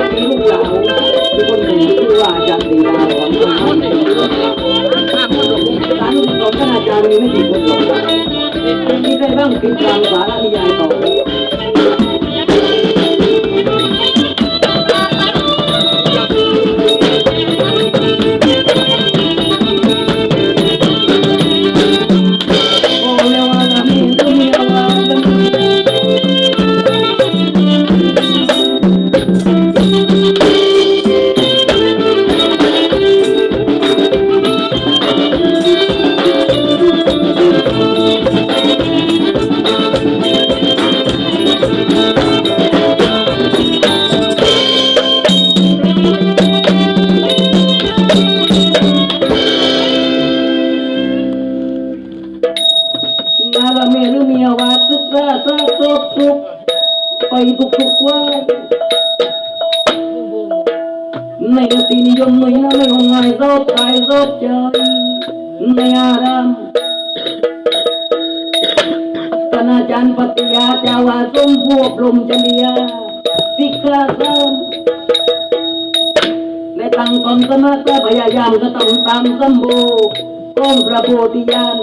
จารย์พัทยามีลูกสาวมีคนหนึ่งชื่อว่าอาจารย์ดีดาของคนไทยสารของท่านอาจารย์มีไม่กี่คนหรอกมีใครบ้างติดตามสารนิยายต่อำตามสมบูรณ์ก้นพระโพธิญาณ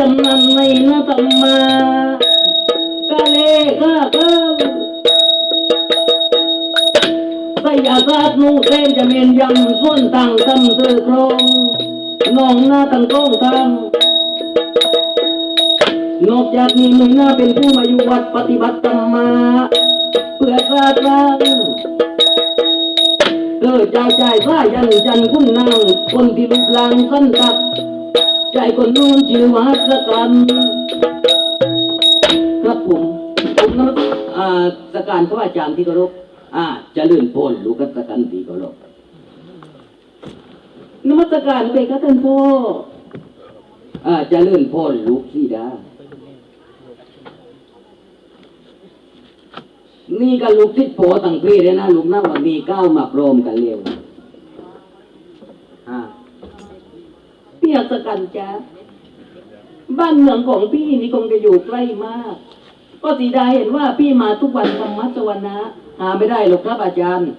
อาศัยจำนันในนาธรรมากาเลข้าเก้าสยาศาสตร์นุ่งเส้นจะเมียนยำส่วนต่างทำเสือโครงน้องหน้าตั้งโต้งทางนอกจากนี้มึงน่าเป็นผู้มาอยู่วัดปฏิบัติธรรมมาเพื่อศาสนาเออใจใจว่ายันจันคุณนางคนที่รูปร่างสั้นตัด ใจคนนู้นชื่อวัสกันครับผมผมนักอ่าสการพระอาจารย์ที่เคารพอ่าจะลื่นพลลูกสกันที่เคารพนมัสการเบกท่านพ่ออ่าจะลื่นพลลูกที่ดานี่ก็ลูกทิศโผตั้งพี่เลยนะลูกหนั่งวันนี้ก้าวมาโปรมกันเร็วอ่า เปียสกันจ้าบ้านเมืองของพี่นี่คงจะอยู่ใกล้มาก ก็สีดาเห็นว่าพี่มาทุกวันธรรมะสวรรณะหาไม่ได้หรอกครับอาจารย์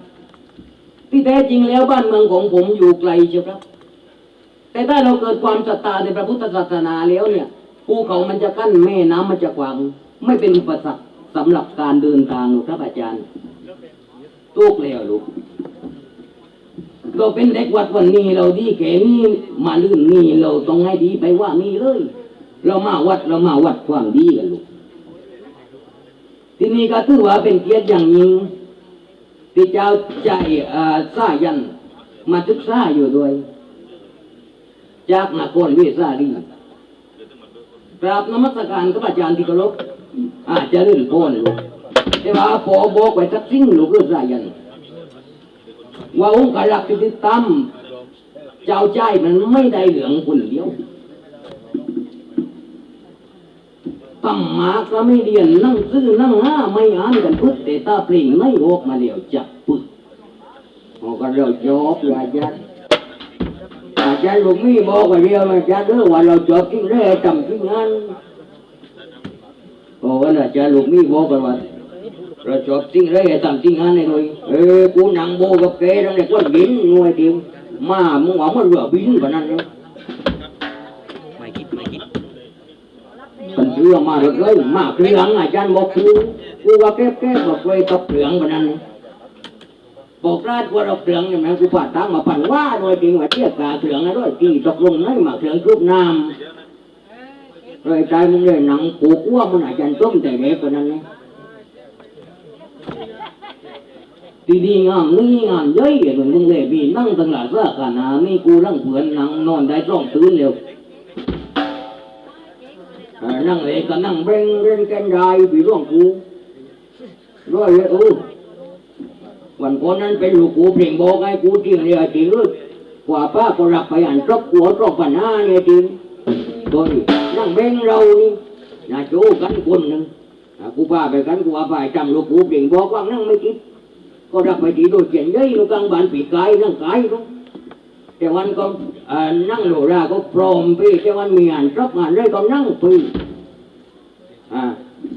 ที่แท้จริงแล้วบ้านเมืองของผมอยู่ไกลเชียวครับ แต่ถ้าเราเกิดความศรัทธาในพระพุทธศาสนาแล้วเนี่ยภูเขามันจะกั้นแม่น้ำมันจะขวางไม่เป็นอุปสรรคสำหรับการเดินทางหรอกครับอาจารย์ตุกแล้วลูก เราเป็นเด็กวัดวันนี้เราดีแค่นี้มาลื่นนี่เราต้องให้ดีไปว่านี่เลย เรามาวัดเรามาวัดความดีกันลูกที่นี่ก็ถือว่าเป็นเกียรติอย่างยิ่งที่เจ้าใจอ่อสายันมาศึกษาอยู่ด้วย จากนครเวสาลีกราบนมัสการกับอาจารย์ที่เคารพอาจจะลื่นโพนลูกแต่ว่าพอบอกไว้สักสิ่งลูกเรื่องสายัน ว่าองค์กรลักษณ์ที่ตามเจ้าใจมันไม่ได้เหลืองคนเดียวตั้มมาก็ไม่เรียนนั่งซื้อนั่งห้าไม่อ่านกันพึ่แต่ตาปลิงไม่ออกมาเดียวจับปึ๊กเขาก็เราจบเลยอาจารย์อาจารย์ลูกมีบอกว่าเดียวอาจารย์เด้อว่าเราจบที่แรกจำที่งานโอ้วันอาจารย์ลูกมีบอกกันว่า เราจบสิ่งไรทำสิ่งนั้นเลยเออกูนั่งโบกับแกนั่นแหละก้อนบินงวยเดียวมามึงหวังมันเรือบินกว่านั้นเลยไม่คิดไม่คิดเป็นเรือมาเลยเลยมาเครื่องอาจารย์บอกกูกูว่าแก้แก้บอกไว้ตกเครื่องกว่านั้นบอกราดว่าเราเครื่องใช่ไหมกูผ่าตั้งมาปั่นว่าโดยจริงว่าเทียบกาเครื่องนะด้วยตีตกลงนั่นมาเครื่องชุบน้ำเลยใจมึงเลยหนังปูกว่ามันอาจารย์ต้มแต่เล็กกว่านั้นเล ยทีดีงามนี่งามเย้ยเหมือนมึงเลยพี่นั่งตั้งหลายสักกันนะนี่กูนั่งเผื่อนนั่งนอนได้ร้องตื่นเร็วเอ่นั่งเลยก็นั่งเบ่งเบ่งแกนได้พี่ร้องกูร้อยเลยเออวันก่อนนั้นเป็นลูกกูเพลงบอกไอ้กูจริงเลยจริงเลยกว่าป้าก็รับไปอ่านจบหัวจบปัญหาเนี่ยจริงโดยนั่งเบ่งเรานี่นะโจกันคนหนึ่งกูพาไปกันกูว่าไปจำลูกกูเพลงบอกว่านั่งไม่คิด ก็รับไปที่โดดเขียนยัยลูกกลางบ้านปีกายร่างกายลูกแต่วันก็นั่งโหลราก็พร้อมพี่แต่วันมีงานรับงานได้ก็นั่งพี่อ่า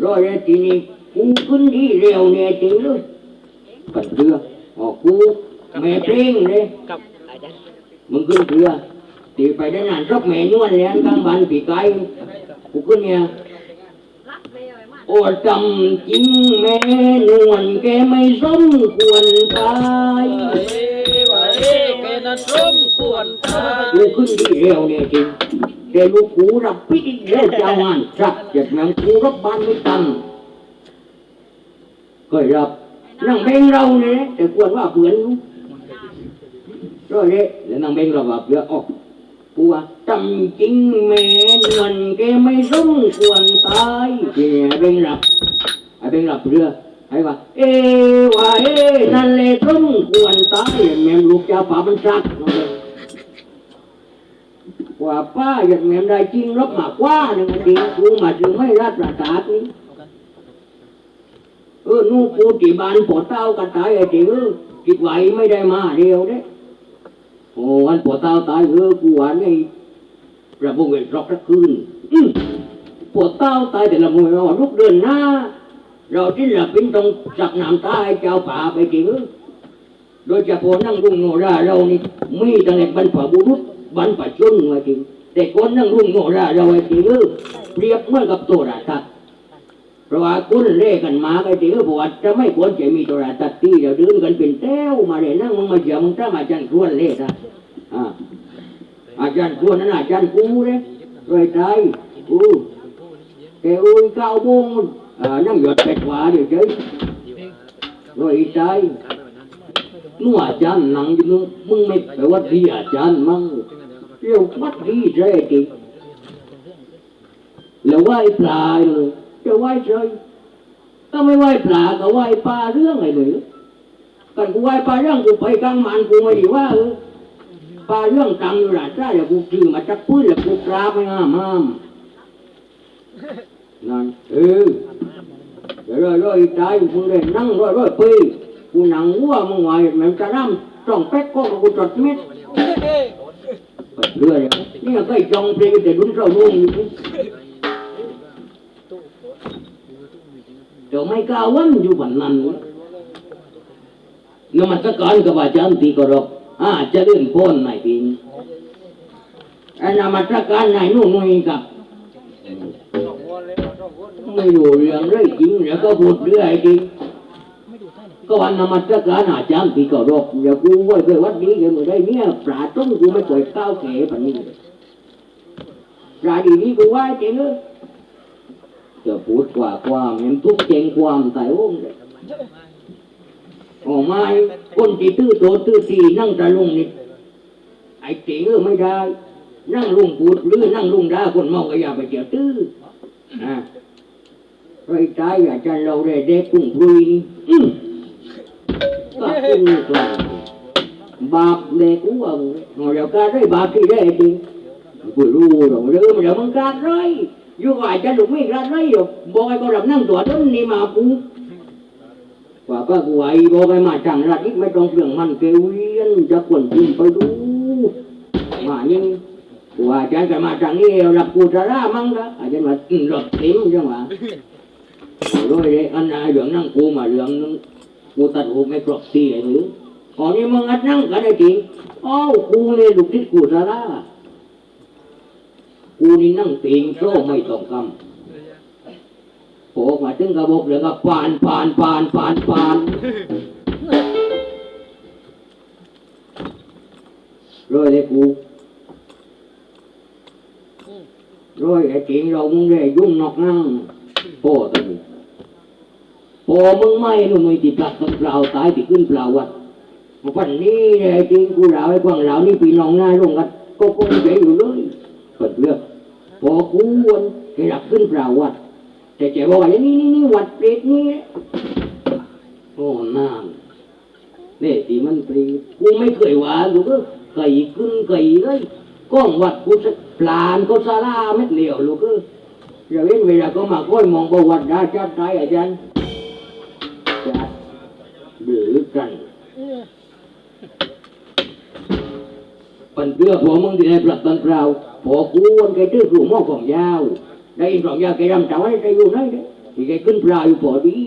รอยเลยทีนี้กูขึ้นที่เร็วเนี่ยจริงเลยปัดเรือออกกูแม่เพลงเลยมึงขึ้นเรือตีไปได้นานรับแม่นวลแล้วกลางบ้านปีกายกูขึ้นเนี่ย โอ้จำจริงแม่นวลแกไม่สมควรตายว่าเอ๊ะแกนั้นสมควรตายกูขึ้นที่เร็วเนี่ยจริงแต่ลูกกูรับพิธีเร็วเจ้างานสักเจ็ดแมงกูรับบ้านไม่ตันก็รับนั่งเบ่งเราเนี่ยแต่ควรว่าเพื่อนลูกร้อยเลยแล้วนั่งเบ่งเราว่าเพื่อออก กูว่าจำจริงแม่นวลแกไม่สมควรตายเจีเบ่งรับไอ้เป็นหลับเรือไอ้ว่าเอว่าเอนั่นเลยต้องควรตายแม่ลูกเจ้าป่ามันซักว่าป้าอยากแม่ได้จริงรับมากว่าหนึ่งอันดีกูมาถึงไม่รัดประสาทนี้เออนู่นกูที่บ้านปวดเต้ากันตายไอ้จริงคิดไหวไม่ได้มาเดียวเด้ โอ้วันปวดเต้าตายเออกูหว่าไงระบุเงินรอบละคืนปวดเต้าตายแต่ละมือเราลุกเดินหน้า เราที่หลับเป็นตรงสักน้ำตาให้เจ้าป่าไปจริงโดยเฉพาะนั่งรุ่งโนราเรานี่มีตั้งแต่บรรพบุรุษบรรพชนมาจริงแต่คนนั่งรุ่งโนราเราไอ้จริงเปรียบเหมือนกับโทรทัศน์ เพราะว่ากุ้นเล่กันมาไอ้ที่บวชจะไม่ควรจะมีโทรตัดที่เดี๋ยวดื่มกันเป็นเต้ามาเลยนั่งมึงมาเฉียมึงถ้ามาจันทร์วนเล่นะอาจารย์ชวนนั่นอาจารย์กูเลยรวยใจกู้เกอุ้ยเก้าโมงนั่งหยดเป็ดหวาเดี๋ยวเจ๊รวยใจนู่อาจารย์หนังอยู่นู่มึงไม่แปลว่าดีอาจารย์มั่งเรียกวัดดีใจจริงแล้วว่าไอ้ปลายเลย chan nặng chứ nó mưng mệt phải quát đi à chan măng yêu quát đi ra kì là quay pla rồi cho quay chơi có mấy quay pla có quay pa rương này nữa còn กู quay pa rương กูไปกลางมันกูไม่ดีว่าเออปลาเรื่องตังอยู่หลายจ้าอย่ากูจือมาจักปื้นแล้วกูกราบไม่ห้ามห้ามนั่นเออ rồi rồi rồi trái cũng để năng rồi rồi phi กูนั่งวัวมึงไหวแม่งจะน้ำจ้องแป๊กก็กูจดเม็ดเรื่อยนี่ก็จองเพลงแต่ดุนเราลุ่งอยู่ ไม่กล้าวันอยู่วันนั้นนมัสการกับอาจารย์ที่เคารพอาจะเลื่อนพ้นนายพิงอันนมัสการนายนุ่นุ่ยกับ ไม่รู้เรื่องเลยจริงแล้วก็พูดเรื่อยจริงก็วันนมัสการอาจารย์ที่เคารพอย่ากูไว้ไปวัดนี้กันเมื่อได้เนี่ยปลาต้มกูไม่ปล่อยก้าวเขปันนี้ปลาดีนี้กูไหว้จริงเออ จะพูดกว่าความเห็นทุกเจงความตายโอ้งเลยออกมาคนที่ตื้อโตตื้อตีนั่งตะลุงนี่ไอ้เจ๋งเออไม่ได้ นั่งลุงพูดหรือนั่งลุงด่าคนเมาก็อย่าไปเจียวตื้ออ่าไรใจอาจารย์เราได้เด็กกุ้งพลุยนี่อืมก็เป็นกลางบาปเด็กอ้วงหน่อยเดี๋ยวการได้บาปที่ได้จริงกูรู้หรอกเรื่องเดี๋ยวมันการไร อยู่กับอาจารย์ลูกไม่การไรหรอกบอกให้ก็รับนั่งตัวต้นนี่มาปูว่าก็กูไอ้บอกให้มาจังรัดอีกไม่ต้องเปลืองมันเกวียนจะกวนกินไปดูมานี่กูอาจารย์ก็มาจังนี้รับกูจะร่ามั่งละอาจารย์ว่าอืมรับเต็มจังหวะร้อยเลยอันไหนเหลืองนั่งกูมาเหลืองนึงกูตัดหูไม่ครบตีไอ้หรือขอนนี้มึงอัดนั่งกันได้จริงอ้าวกูเลยลูกทิศกูจะร่า กูนี่นั่งติงโซ่ไม่ต้องคำโผล่มาถึงกระบอกเหลือก็ปานปานปานปานปานร้อยเลยกู rồi cái chuyện rồi มึงเลยยุ่งนอกนั่งโป้ตัวนี้โป้มึงไม่รู้มึงติดปลักเปล่าตายติดขึ้นเปล่าวัดวันนี้เลยจริงกูเหล่าไอ้กวางเหล่านี่ปีน้องหน้าลงกันก็คงใจอยู่เลยเปิดเรื่องพ อกูวนให้หลับขึ้นเปล่าวัด แต่เจ้าบอกว่านี่นี่นี่วัดเปรตนี่โอ้น้ำเนี่ยที่มันเปรตกูไม่เคยว่าลูกเอ้ยไก่ขึ้นไก่เลยก้องวัดกูจะปลานก็ซาลาเม็ดเหลียวลูกเอ้ยอย่าเว้นเวลาก็มาค่อยมองประวัติได้จับได้อาจารย์จัดหรือกันปันเพื่อผัวมึงที่ได้ปลักตันเปล่า ผัวกูวันแกตื้อสู่หม้อของยาวได้ยินของยาวแกรำเจ้าให้แกอยู่ไหนเนี่ยที่แกขึ้นปลาอยู่พอดี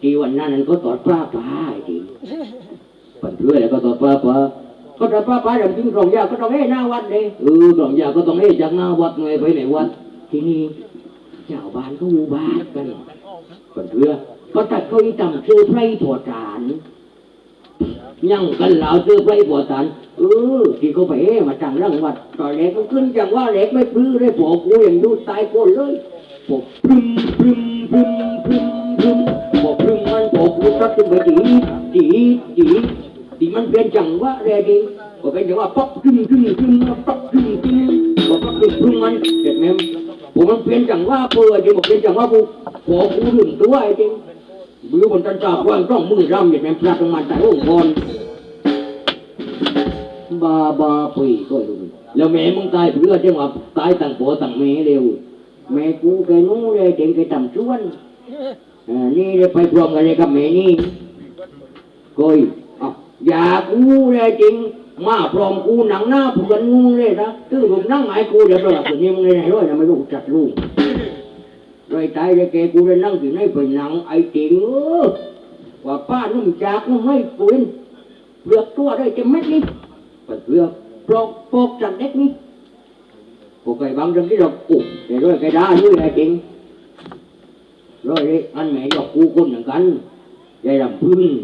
ที่วันนั้นนั้นก็ตอดปลาปลาจริงปันเพื่อแล้วก็ตอดปลาปลาก็ตอดปลาปลาอย่างจริงของยาวก็ต้องให้หน้าวัดเลยเออของยาวก็ต้องให้จากหน้าวัดไงไปไหนวัดที่นี่เจ้าบ้านเขาอูบาทกันปันเพื่อก็ตัดเขาอีต่ำชื่อไพรถั่วจาน ยังกันเหล่าซื้อไปปวดตันเออที่เขาไปเอมาจังเรื่องวัดตอนเล็กก็ขึ้นจังว่าเล็กไม่ปลื้อได้ปอกกูอย่างดูตายคนเลยปอกพรึมพรึมพรึมพรึมพรึมปอกพรึมมันปอกกูตัดขึ้นไปดีดีดีดีมันเป็นจังว่าเรดีก็เป็นจังว่าป๊อกพรึมพรึมพรึมป๊อกพรึมพรึมปอกป๊อกพรึมพรึมมันเด็ดไหมผมมันเป็นจังว่าเปื่อยจริงบอกเป็นจังว่ากูปอกกูถึงตัวไอ้จริง มือบนตันตาว่างต้องมือร่ำอย่างแม่พระลงมาแต่องค์กรบาบาปุยก็รู้แล้วแม่มึงตายเพื่อจังหวะตายต่างผัวต่างแม่เร็ว แม่กูแกนู้เลยเก่งแกต่ำชวนอ่านี่เลยไปพร้อมกันเลยกับแม่นี่ก้อยอะอย่ากูเลยจริงมาพร้อมกูหนังหน้าผูกันงูเลยนะตื้อผมนั่งหมายกูเดี๋ยวเราคนนี้มึงเลยไหนร้อยนะไม่รู้จัดลูก rồi tay để kê cô lên năng thì nói phải nặng ai tiền nữa và ba nó mình chạc nó mấy quên việc tua đây cho mất đi phải việc bọc bọc chặt đất đi cô cái băng trong cái độc cục để rồi cái đá như là chuyện rồi đi anh mẹ đọc cu con thằng cánh đây làm phương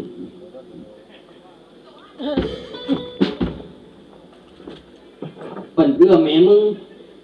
phần đưa mẹ mưng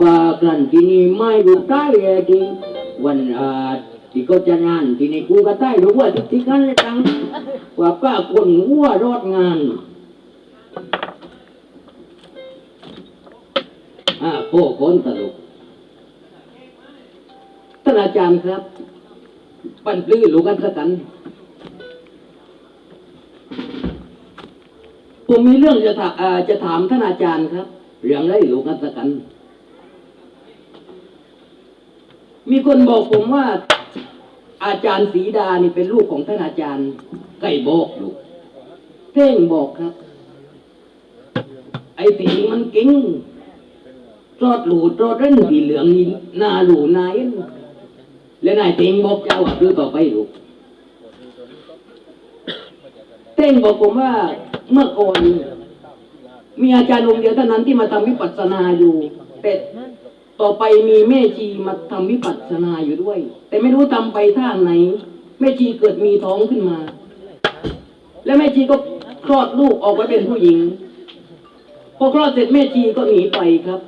bà cần ที่นี่ไม่รู้ใต้เลยจริงวันอ่าที่ก็จะงานที่นี่กูก็ใต้รู้ว่าที่ที่กันเลยตังว่าป้าคนหัวรอดงานอ่าโป้คนตลกท่านอาจารย์ครับ ปั้นปลื้อลูกกันสักกันผมมีเรื่องจะถามจะถามท่านอาจารย์ครับ เรื่องไรลูกกันสกัน มีคนบอกผมว่า อาจารย์ศรีดานี่เป็นลูกของท่านอาจารย์ไก่บอกลูกเท่งบอกครับ ไอ้ตีมันเก่งรอดหลูรอดเร่นสีเหลืองนี่นาหลูนายแล้วนายเต็งบอกเจ้าว่าคือต่อไปลูกเต้งบอกผมว่าเมื่อก่อนมีอาจารย์องค์เดียวเท่านั้นที่มาทำวิปัสสนาอยู่แต่ ต่อไปมีแม่ชีมาทำวิปัสสนาอยู่ด้วย แต่ไม่รู้ทำไปทางไหน แม่ชีเกิดมีท้องขึ้นมา แล้วแม่ชีก็คลอดลูกออกมาเป็นผู้หญิง พอคลอดเสร็จแม่ชีก็หนีไปครับ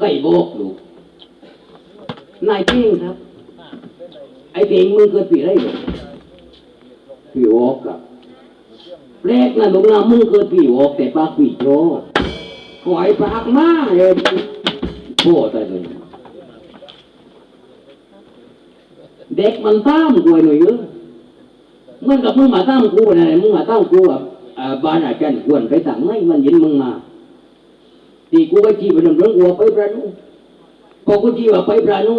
ไก่บอกลูกนายเพ่งครับ ไอ้เพ่งมึงเกิดปีอะไรเหรอปีวอกครับแรกนะลูกนะมึงเกิดปีวอกแต่ปากปีโจขอยปากมาเลย โบ้แต่เลยเด็กมันตามกูหน่อยเยอะเหมันกับมึงมาตามกูนะมึงมาตามกูอะบ้านอาจารย์ควรไปสั่งไม่มันย็นมึงมาตีกูไปจีบไปดำเรื่องกูว่าไปพระนุพอกูจีบไปพระนุ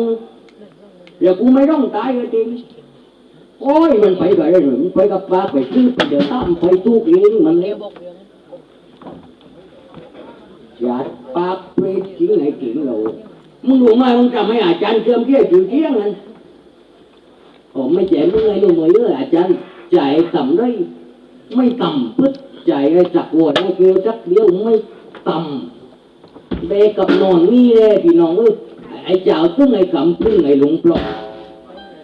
เดี๋ยวกูไม่ต้องตายเลยจริงโอ้ยมันไปกับอะไรหนึ่งไปกับปลาไปซื้อไปเดี๋ยวตามไปตู้เองมันเลี้ยวอ ยาดปากไปจริงไหนจริงเรามึงรู้ไหมมึงจำให้อาจารย์เชื่อมเที่ยวอยู่เที่ยงนั้นผมไม่แจกมึงไงลูกหน่อยเอออาจารย์จ่ายต่ำได้ไม่ต่ำปึ๊ดจ่ายไอ้จักรวดไอ้เกลียวจักเดียวไม่ต่ำเบกับนอนนี่แหละพี่น้องเอ้ยไอ้เจ้าซึ่งไอ้กำซึ่งไอ้หลงปลอก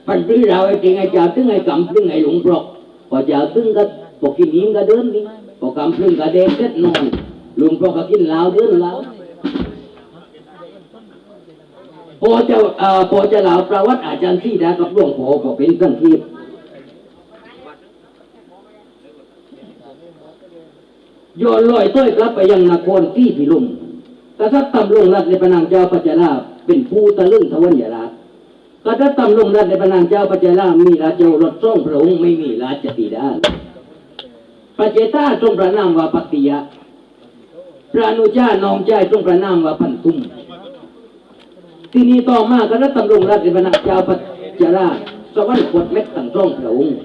ปันพื้เราไอ้จริงไอ้จ่าตึงไอ้กำตึงไอ้หลงปลอกพอเจ่าตึงก็พอกินยิ้มก็เดินดิพอกำตึงก็เด็กเด็นอน ลุงปลอก็กินเหล้าเดินเหล้าพอจะเอ่อพอจะเหล่าประวัติอาจารย์ที่ดากับหลวงพ่อก็เป็นสังคีย้อนลอยต้อยกลับไปยังนครที่พิลุมกษัตริย์ตำลงรัฐในพระนางเจ้าปัจจาราเป็นผู้ตะลึงทวันยาราชก็ถ้าตำลงรัฐในพระนางเจ้าปัจจารามีราชโอรสทรงพระองค์ไม่มีราชธิดาปัจเจตาทรงพระนามว่าปัตติยะ พระนุชาน้องใจทรงพระนามว่าพันธุมที่นี้ต่อมาก็ถ้าตำลงรัฐในพระนางเจ้าปัจจาราสวรรคตเม็ดตั้งทรงพระองค์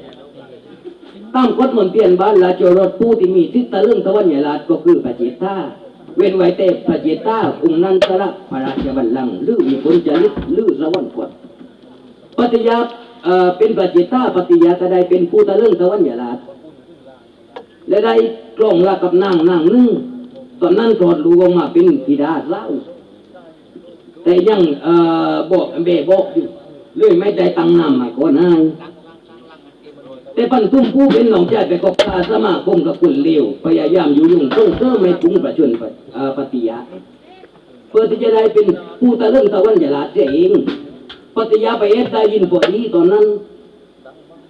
ตามกฎมนเทียนบ้านราโอรสผู้ที่มีทิศตะลึงทวันยราชก็คือปัจเจตาเว้นไว้แต่ปัจเจตาองค์นันตระพระราชบัลลังก์หรือมีคนจริตหรือสวรรคตปฏิยาเอ่อเป็นปัจจิตาปฏิยาก็ได้เป็นผู้ตะเรื่องตะวันยาลาดและได้กล้องรักกับนางนางนึ่ง ตอนนั้นกอดลูกออกมาเป็นธิดาเล่าแต่ยังเอ่อบอกเบบอกอยู่เลยไม่ได้ตังนามมาก่อนนายแต่ปันทุ่มผู้เป็นหนองใจไปกบตาสมาคมกับคนเลวพยายามอยู่ยุ่งส่งเสริมไม่ปรุงประชนปฏิยาเพื่อที่จะได้เป็นผู้ตะเรื่องตะวันยาลาเสียเองปฏิยาไปเอฟได้ยินพอดีตอนนั้น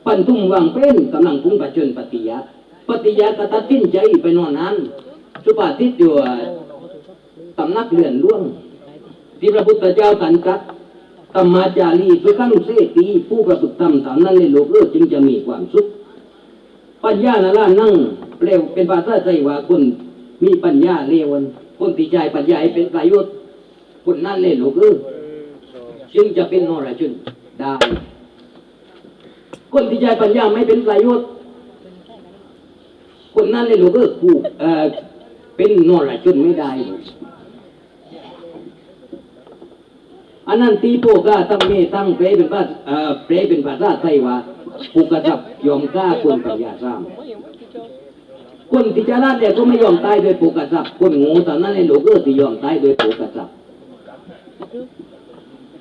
ปันทุ่มวางเป็นกำลังคุ้งประชนปฏิยาปฏิยากระตัดสินใจไปนอนนั้น สุภาษิตอยู่ตำนักเลื่อนล่วง ที่พระพุทธเจ้าตรันตรัสธรรมาจารีสุขังเสตีผู้ประพฤติธรรมตามนั้นในโลกเลิกจึงจะมีความสุข ปัญญานาล่านั่งเร็วเป็นภาษาใจว่าคนมีปัญญาเร็วคนที่ใจปัญญาเป็นประโยชน์คนนั้นเลยโลกเลิกจึงจะเป็นนรชนได้คนที่ใจปัญญาไม่เป็นประโยชน์คนนั้นเลยหลวงเออกูเอ่อ เป็นนรชนไม่ได้ อันนั้นตีโปก้าตั้งเมตั้งเปรเป็นภาษาเอ่อเปรเป็นภาษาไทยว่าผูกกระจับยอมกล้าควรปัญญาสร้างคนที่จะรัดเนี่ยก็ไม่ยอมตายโดยผูกกระจับคนโงูตอนนั้นเลยหลวงเออที่ยอมตายโดยผูกกระจับ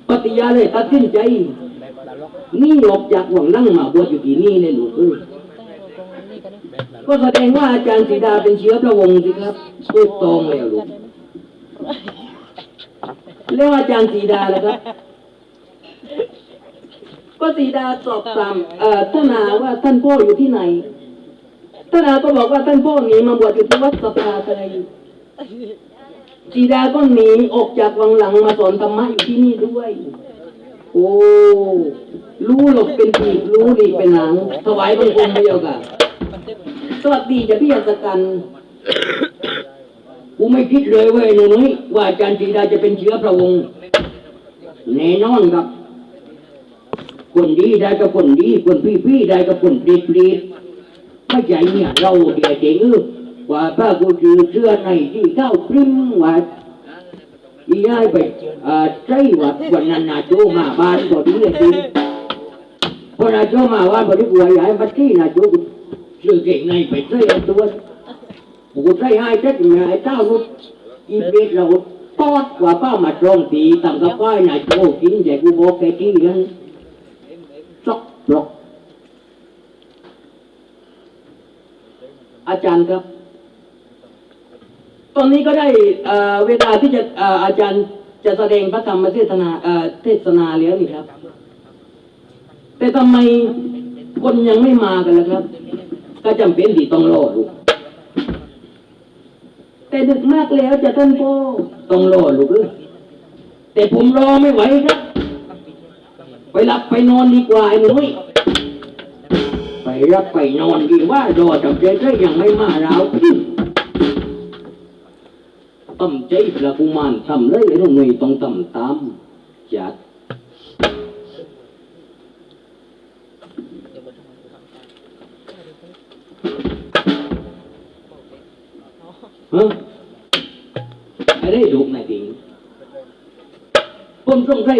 ปฏิญาเลยตัดสินใจนี่ออกจากหวังนั่งมาบวชอยู่ที่นี่ในหลวงเอ้ย ก็แสดงว่าอาจารย์สีดาเป็นเชื้อพระวงศ์สิครับถูกตองแล้วลูกแล้วอาจารย์สีดาล่ะครับ ก็สีดาสอบถามเอ่อท่านาว่าท่านพ่ออยู่ที่ไหนท่านนาก็บอกว่าท่านพ่อหนีมาบวชอยู่ที่วัดสภาอะไรสีดาก็หนีออกจากวังหลังมาสอนธรรมะอยู่ที่นี่ด้วย โอ้รู้หลบเป็นปีรู้ดีเป็นหนังถวายบังคมเดียวกัน สวัสดีจะพี่อัศกันกูไม่คิดเลยเว้ยหนูนุ้ยว่าอาจารย์จีดาจะเป็นเชื้อพระวงศ์แน่นอนครับ คนดีได้กับคนดี คนพี่พี่ได้กับคนปรีดปรีดไม่ใช่เนี่ยเราเดียเจงเออว่าป้ากูจือเสื้อในที่เข้าพริ้มว่าที่ย้ายไปอ่าใช่ว่าวันนั้นนาโจมาบ้านพอดีเลยจริงพอนาโจมาบ้านพอดีกูว่าย้ายมาที่นาโจกู ซื้อเก่งในไปใส่ไอ้ตัวกูใส่ให้เจ็ดเนี่ยเจ้าลูกอีเบสเราตอดกว่าป้ามาตรงตีตั้งกับป้ายนาโจกินใหญ่กูบอกแกที่นั้นซอกปลอกอาจารย์ครับ ตอนนี้ก็ได้เวลาที่จะอาจารย์จะแสดงพระธรรมเทศนาเอ่อเทศนาแล้วนี่ครับ แต่ทำไมคนยังไม่มากันล่ะครับ ก็จำเป็นที่ต้องรอลูกแต่ดึกมากแล้วจะท่านพ่อต้องรอลูกเอ้ยแต่ผมรอไม่ไหวครับ ไปหลับไปนอนดีกว่าไอ้หนุ่ยไปรับไปนอนดีว่ารอจำใจก็ยังไม่มาเราต้มใจพระกุมารทำเลยไอ้หนุ่ยต้องทำตาม ฮ้อะไรลูกนายติงผมสงสัย